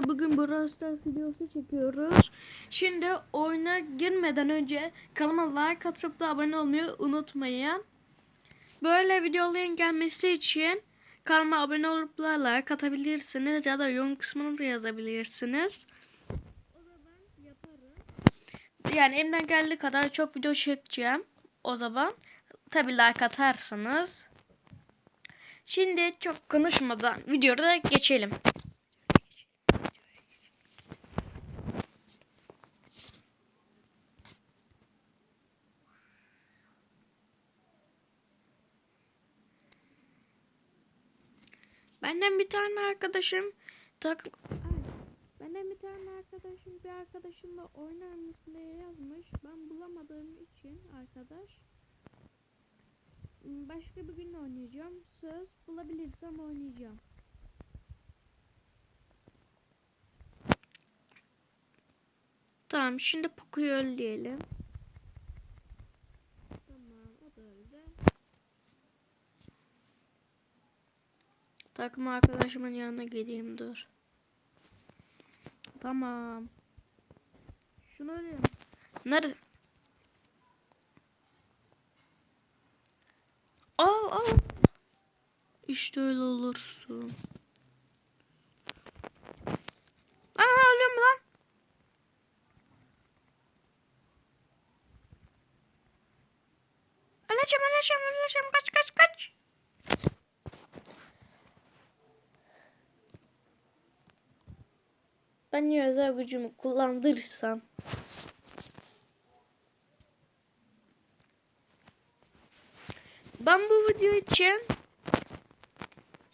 Bugün Brawl Stars videosu çekiyoruz. Şimdi oyuna girmeden önce kanalıma like atıp da abone olmayı unutmayın. Böyle videoların gelmesi için kanalıma abone olup da like atabilirsiniz ya da yorum kısmına da yazabilirsiniz. Yani elimden geldiği kadar çok video çekeceğim. O zaman tabi like atarsınız. Şimdi çok konuşmadan videoda geçelim. Benden bir tane arkadaşım tak Benden bir tane arkadaşım bir arkadaşımla oynar mısın diye yazmış. Ben bulamadığım için arkadaş Hmm, başka bir gün oynayacağım. Söz bulabilirsem oynayacağım. Tamam şimdi Poco'yu öldürelim. Tamam o da öldü. Takım arkadaşımın yanına gideyim dur. Tamam. Şunu öldürelim. Nerede? Al al. İşte öyle olursun. Aa ölüyorum lan. Öleceğim öleceğim öleceğim kaç kaç kaç. Ben niye özel gücümü kullandırırsam. Ben bu video için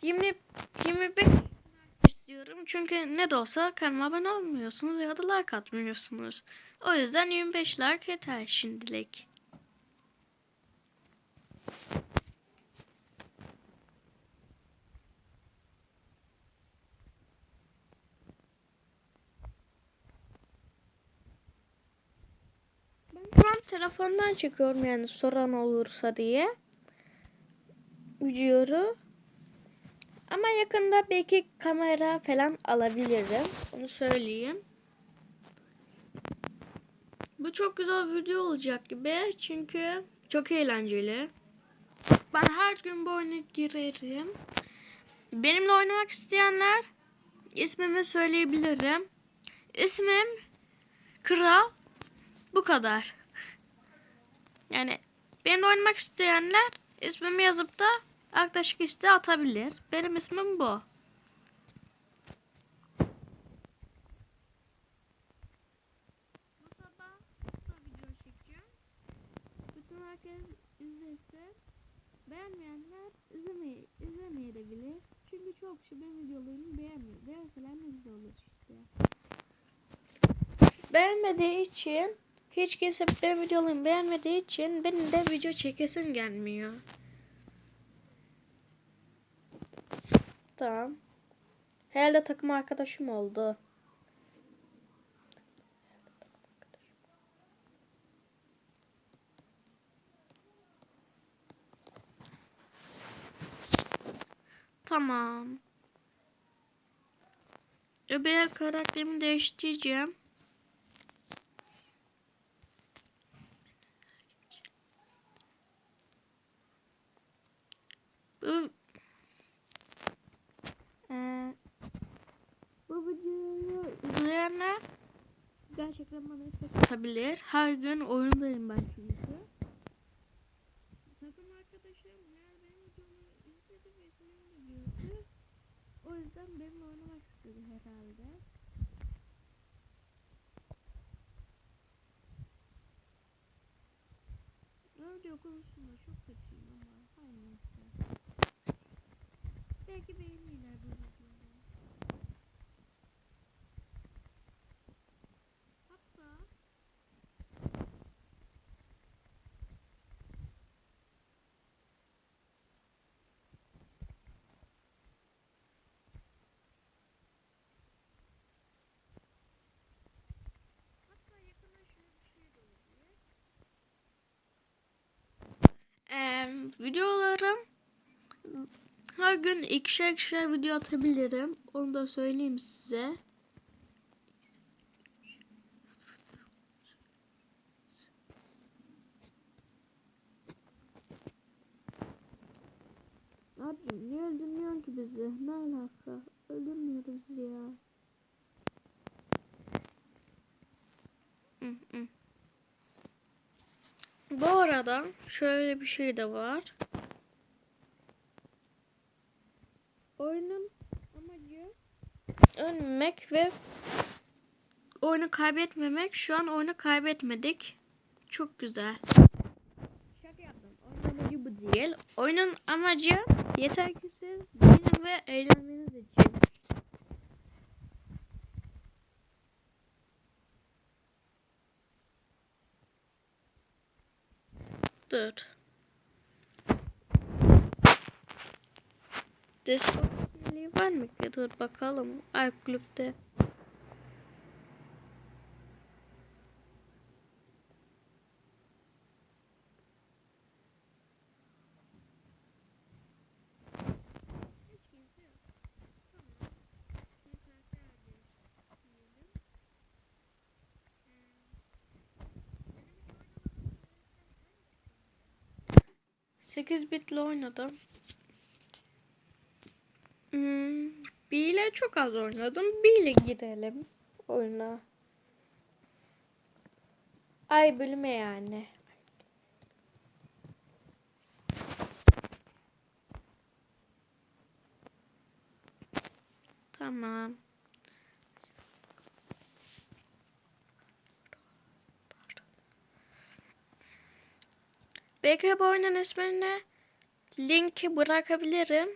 20 25 istiyorum. Çünkü ne de olsa kanalıma abone olmuyorsunuz ya da like atmıyorsunuz. O yüzden 25 like yeter şimdilik. Telefondan çekiyorum yani soran olursa diye videoyu. Ama yakında belki kamera falan alabilirim. Onu söyleyeyim. Bu çok güzel bir video olacak gibi. Çünkü çok eğlenceli. Ben her gün bu oyuna girerim. Benimle oynamak isteyenler ismimi söyleyebilirim. İsmim Kral. Bu kadar. Yani benimle oynamak isteyenler ismimi yazıp da arkadaşlık isteği atabilir. Benim ismim bu. Bu sabah da video çekeceğim. Bütün herkes izlesin. Beğenmeyenler izlemeye, izlemeyebilir. Çünkü çok kişi benim videolarımı beğenmiyor. Beğenseler ne güzel olur işte. Beğenmediği için hiç kimse benim videolarımı beğenmediği için benim de video çekesim gelmiyor. Tamam. Herhalde takım arkadaşım oldu. Tamam. Öbür karakterimi değiştireceğim. Bu ee, bu videoyu izleyenler gerçekten bana istek atabilir. Her gün oyundayım ben çünkü. Takım arkadaşım eğer benim videomu izledi ve ismini gördü. O yüzden benimle oynamak istedi herhalde. Video konusunda çok kötüyüm ama her neyse. videolarım her gün ikişer ikişer video atabilirim. Onu da söyleyeyim size. Abi niye öldürmüyorsun ki bizi? Ne alaka? Öldürmüyorum sizi ya. Bu arada şöyle bir şey de var. Oyunun amacı ölmemek ve oyunu kaybetmemek. Şu an oyunu kaybetmedik. Çok güzel. Şaka yaptım. Oyunun amacı bu değil. Oyunun amacı yeter ki siz ve eğlenmeniz için. Dur. Discord var mı? Dur bakalım. Ay kulüpte. Sekiz bitle oynadım. Hmm, B ile çok az oynadım. B ile girelim oyuna. Ay bölüme yani. Tamam. Belki bu oyunun ismini linki bırakabilirim.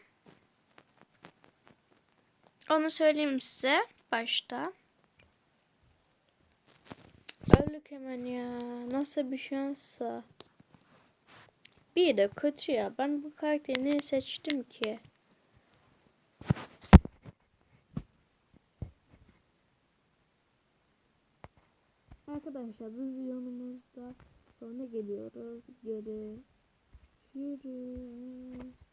Onu söyleyeyim size başta. Öldük hemen ya. Nasıl bir şansa. Bir de kötü ya. Ben bu karakteri niye seçtim ki? Arkadaşlar bu videomuzda sonra geliyoruz. Görüşürüz.